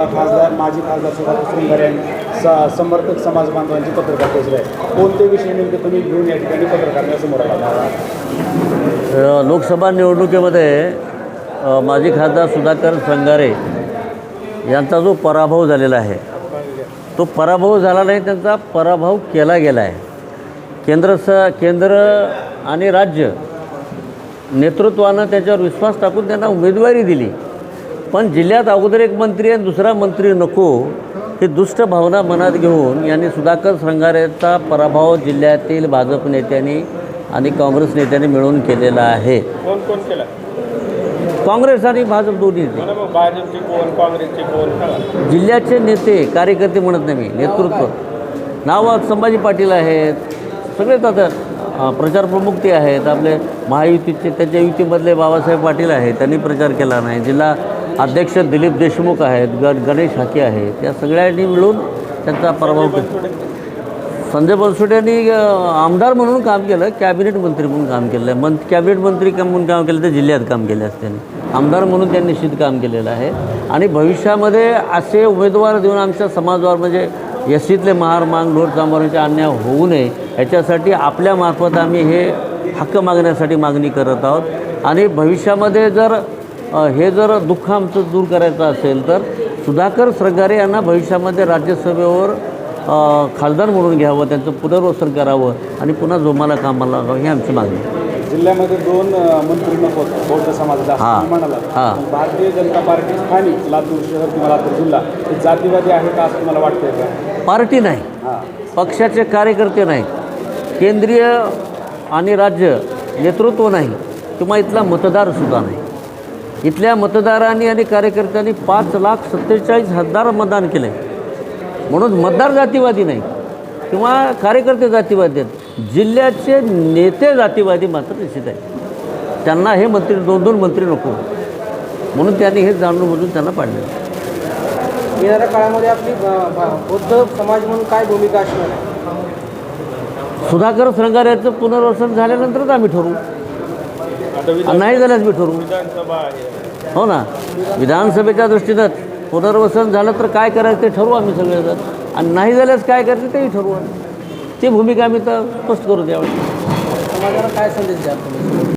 खासदार माजी खासदार सुधाकर श्रृंगारे यांनी स समर्थक समाज बांधवांची पत्रकार परिषद आहे. कोणते विषय नेमके तुम्ही घेऊन या ठिकाणी पत्रकारांना समोर आला लोकसभा निवडणुकीमध्ये माजी खासदार सुधाकर संगारे यांचा जो पराभव झालेला आहे तो पराभव झाला नाही त्यांचा पराभव केला गेला आहे. केंद्र स केंद्र आणि राज्य नेतृत्वानं त्याच्यावर विश्वास टाकून त्यांना उमेदवारी दिली. पण जिल्ह्यात अगोदर एक मंत्री आणि दुसरा मंत्री नको. ही दुष्ट भावना मनात घेऊन यांनी सुधाकर श्रंगारेचा पराभव जिल्ह्यातील भाजप नेत्यांनी आणि काँग्रेस नेत्यांनी मिळून केलेला आहे. कोण कोण केलं? काँग्रेस आणि भाजप दोन्ही. नेते. भाजपचे कोण काँग्रेसचे कोण? जिल्ह्याचे नेते कार्यकर्ते म्हणत नाही मी नेतृत्व. नाव संभाजी पाटील आहेत. सगळेच आता प्रमुख ते आहेत. आपले महायुतीचे त्याच्या युतीमधले बाबासाहेब पाटील आहेत. त्यांनी प्रचार केला नाही. जिल्हा अध्यक्ष दिलीप देशमुख आहेत ग गणेश हाके आहेत या सगळ्यांनी मिळून त्यांचा पराभव केला. संजय बनसोडे यांनी आमदार म्हणून काम केलं कॅबिनेट मंत्री म्हणून काम केलं. आहे मं कॅबिनेट मंत्री काम म्हणून काम केलं तर जिल्ह्यात काम केले असते. त्यांनी आमदार म्हणून त्यांनी निश्चित काम केलेलं आहे. आणि भविष्यामध्ये असे उमेदवार देऊन आमच्या समाजावर म्हणजे यशीतले महार मांग ढोर चांभारांचे अन्याय होऊ नये याच्यासाठी आपल्यामार्फत आम्ही हे हक्क मागण्यासाठी मागणी करत आहोत. आणि भविष्यामध्ये जर हे जर दुःख आमचं दूर करायचं असेल तर सुधाकर श्रंगारे यांना भविष्यामध्ये राज्यसभेवर खासदार म्हणून घ्यावं त्यांचं पुनर्वसन करावं आणि पुन्हा जोमाला कामाला लागावं ही आमची मागणी. जिल्ह्यामध्ये दोन मंत्री नको बौद्ध हां. तुम्ही म्हणाला हां. भारतीय जनता पार्टी स्थानिक लातूर शहर किंवा लातूर जिल्हा हे जातीवादी आहे का असं तुम्हाला वाटतंय का? पार्टी नाही. हां. पक्षाचे कार्यकर्ते नाही. केंद्रीय आणि राज्य नेतृत्व नाही. किंवा इथला मतदारसुद्धा नाही. इथल्या मतदारांनी आणि कार्यकर्त्यांनी पाच लाख सत्तेचाळीस हजार मतदान केले म्हणून मतदार जातीवादी नाही किंवा कार्यकर्ते जातीवादी आहेत. जिल्ह्याचे नेते जातीवादी मात्र निश्चित आहेत. त्यांना हे मंत्री दोन दोन मंत्री नको. म्हणून त्यांनी हे जाणून बुजून त्यांना पाडलं. येणाऱ्या काळामध्ये आपली बौद्ध समाज म्हणून काय भूमिका असणार? आहे सुधाकर श्रंगाऱ्याचं पुनर्वसन झाल्यानंतरच आम्ही ठरवू. आणि नाही झाल्यास मी ठरवू हो ना. विधानसभेच्या दृष्टीनं पुनर्वसन झालं तर काय करायचं ते ठरवू आम्ही सगळेजण. आणि नाही झाल्यास काय करायचं तेही ठरवू आम्ही. ती भूमिका आम्ही तर स्पष्ट करू त्यावेळी समाजाला काय संदेश तुम्ही?